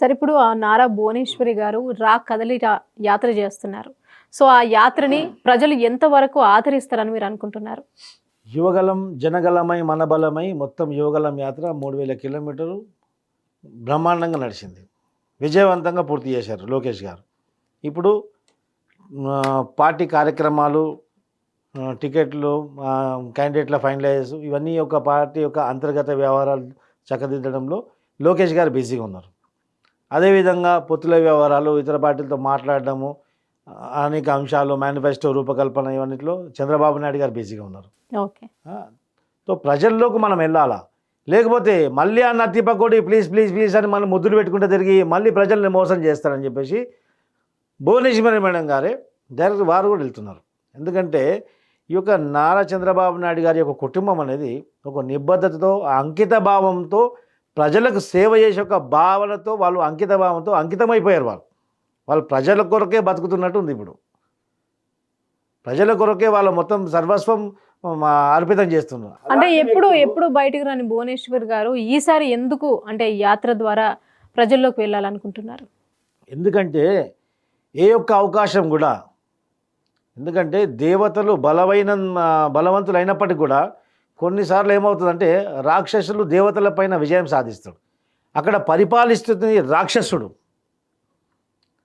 సరే ఇప్పుడు ఆ నారా భువనేశ్వరి గారు రా కదలి యాత్ర చేస్తున్నారు. సో ఆ యాత్రని ప్రజలు ఎంతవరకు ఆదరిస్తారని మీరు అనుకుంటున్నారు? యువగలం జనగలమై మనబలమై మొత్తం యువగలం యాత్ర మూడు వేల కిలోమీటర్లు బ్రహ్మాండంగా నడిచింది. విజయవంతంగా పూర్తి చేశారు లోకేష్ గారు. ఇప్పుడు పార్టీ కార్యక్రమాలు టికెట్లు క్యాండిడేట్ల ఫైనలైజ్ ఇవన్నీ ఒక పార్టీ యొక్క అంతర్గత వ్యవహారాలు చక్కదిద్దడంలో లోకేష్ గారు బిజీగా ఉన్నారు. అదేవిధంగా పొత్తుల వ్యవహారాలు ఇతర పార్టీలతో మాట్లాడడము అనేక అంశాలు మేనిఫెస్టో రూపకల్పన ఇవన్నిట్లో చంద్రబాబు నాయుడు గారు బిజీగా ఉన్నారు. ఓకే. సో ప్రజల్లోకి మనం వెళ్ళాలా? లేకపోతే మళ్ళీ అన్న తిప్పకొడి ప్లీజ్ ప్లీజ్ ప్లీజ్ అని మనం ముద్దులు పెట్టుకుంటే తిరిగి మళ్ళీ ప్రజల్ని మోసం చేస్తారని చెప్పేసి భువనేశ్వరి మేడం గారే డైరెక్ట్ వారు కూడా వెళ్తున్నారు. ఎందుకంటే ఈ యొక్క నారా చంద్రబాబు నాయుడు గారి యొక్క కుటుంబం అనేది ఒక నిబద్ధతతో అంకిత భావంతో ప్రజలకు సేవ చేసే ఒక భావనతో వాళ్ళు అంకిత భావంతో అంకితమైపోయారు వాళ్ళు. వాళ్ళు ప్రజల కొరకే బతుకుతున్నట్టు ఉంది ఇప్పుడు. ప్రజల కొరకే వాళ్ళ మొత్తం సర్వస్వం అర్పితం చేస్తున్నారు. అంటే ఎప్పుడు ఎప్పుడు బయటకు రాని భువనేశ్వర్ గారు ఈసారి ఎందుకు అంటే యాత్ర ద్వారా ప్రజల్లోకి వెళ్ళాలనుకుంటున్నారు? ఎందుకంటే ఏ ఒక్క అవకాశం కూడా ఎందుకంటే దేవతలు బలమైన బలవంతులు అయినప్పటికీ కూడా కొన్నిసార్లు ఏమవుతుందంటే రాక్షసులు దేవతల పైన విజయం సాధిస్తాడు. అక్కడ పరిపాలిస్తుంది రాక్షసుడు.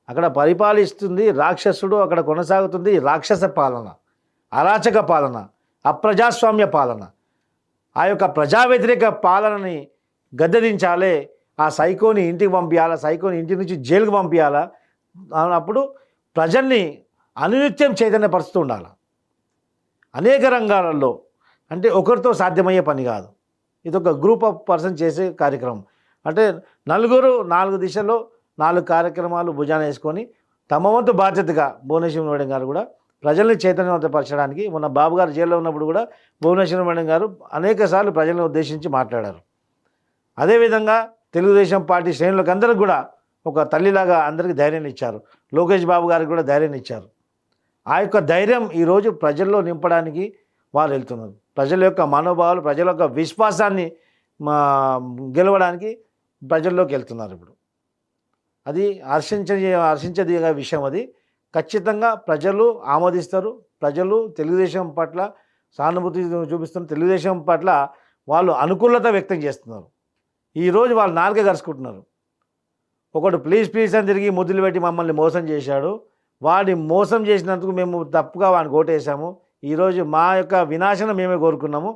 అక్కడ పరిపాలిస్తుంది రాక్షసుడు అక్కడ కొనసాగుతుంది రాక్షస పాలన అరాచక పాలన అప్రజాస్వామ్య పాలన. ఆ యొక్క ప్రజా వ్యతిరేక పాలనని గద్దెదించాలే ఆ సైకోని ఇంటికి పంపించాలా సైకోని ఇంటి నుంచి జైలుకి పంపించాలా అప్పుడు ప్రజల్ని అనునిత్యం చైతన్యపరుస్తూ ఉండాలి. అనేక రంగాలలో అంటే ఒకరితో సాధ్యమయ్యే పని కాదు. ఇది ఒక గ్రూప్ ఆఫ్ పర్సన్ చేసే కార్యక్రమం. అంటే నలుగురు నాలుగు దిశలో నాలుగు కార్యక్రమాలు భుజాన వేసుకొని తమ వంతు బాధ్యతగా భువనేశ్వరం మేడం గారు కూడా ప్రజల్ని చైతన్యవంతపరచడానికి మొన్న బాబు గారు జైల్లో ఉన్నప్పుడు కూడా భువనేశ్వర మేడం గారు అనేక సార్లు ప్రజలను ఉద్దేశించి మాట్లాడారు. అదేవిధంగా తెలుగుదేశం పార్టీ శ్రేణులకు అందరికి కూడా ఒక తల్లిలాగా అందరికీ ధైర్యాన్ని ఇచ్చారు. లోకేష్ బాబు గారికి కూడా ధైర్యాన్ని ఇచ్చారు. ఆ యొక్క ధైర్యం ఈరోజు ప్రజల్లో నింపడానికి వారు వెళ్తున్నారు. ప్రజల యొక్క మనోభావాలు ప్రజల యొక్క విశ్వాసాన్ని మా గెలవడానికి ప్రజల్లోకి వెళ్తున్నారు ఇప్పుడు. అది హర్షించ హర్షించదగిన విషయం అది. ఖచ్చితంగా ప్రజలు ఆమోదిస్తారు. ప్రజలు తెలుగుదేశం పట్ల సానుభూతి చూపిస్తున్న తెలుగుదేశం పట్ల వాళ్ళు అనుకూలత వ్యక్తం చేస్తున్నారు. ఈరోజు వాళ్ళు నాలుగే కరుచుకుంటున్నారు ఒకడు ప్లీజ్ ప్లీజ్ అని తిరిగి ముద్దులు పెట్టి మమ్మల్ని మోసం చేశాడు. వాడిని మోసం చేసినందుకు మేము తప్పుగా వాడిని ఓటేసాము. ఈరోజు మా యొక్క వినాశనం మేమే కోరుకున్నాము.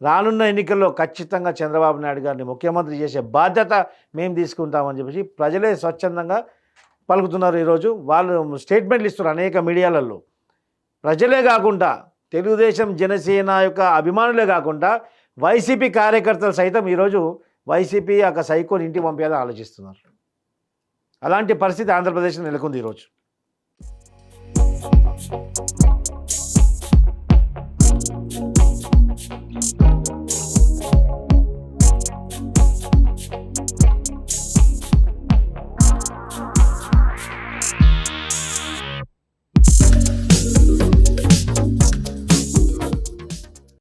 రానున్న ఎన్నికల్లో ఖచ్చితంగా చంద్రబాబు నాయుడు గారిని ముఖ్యమంత్రి చేసే బాధ్యత మేము తీసుకుంటామని చెప్పేసి ప్రజలే స్వచ్ఛందంగా పలుకుతున్నారు ఈరోజు. వాళ్ళు స్టేట్మెంట్లు ఇస్తున్నారు అనేక మీడియాలలో. ప్రజలే కాకుండా తెలుగుదేశం జనసేన యొక్క అభిమానులే కాకుండా వైసీపీ కార్యకర్తలు సైతం ఈరోజు వైసీపీ యొక్క సైకోని ఇంటికి పంపేదని ఆలోచిస్తున్నారు. అలాంటి పరిస్థితి ఆంధ్రప్రదేశ్లో నెలకొంది ఈరోజు.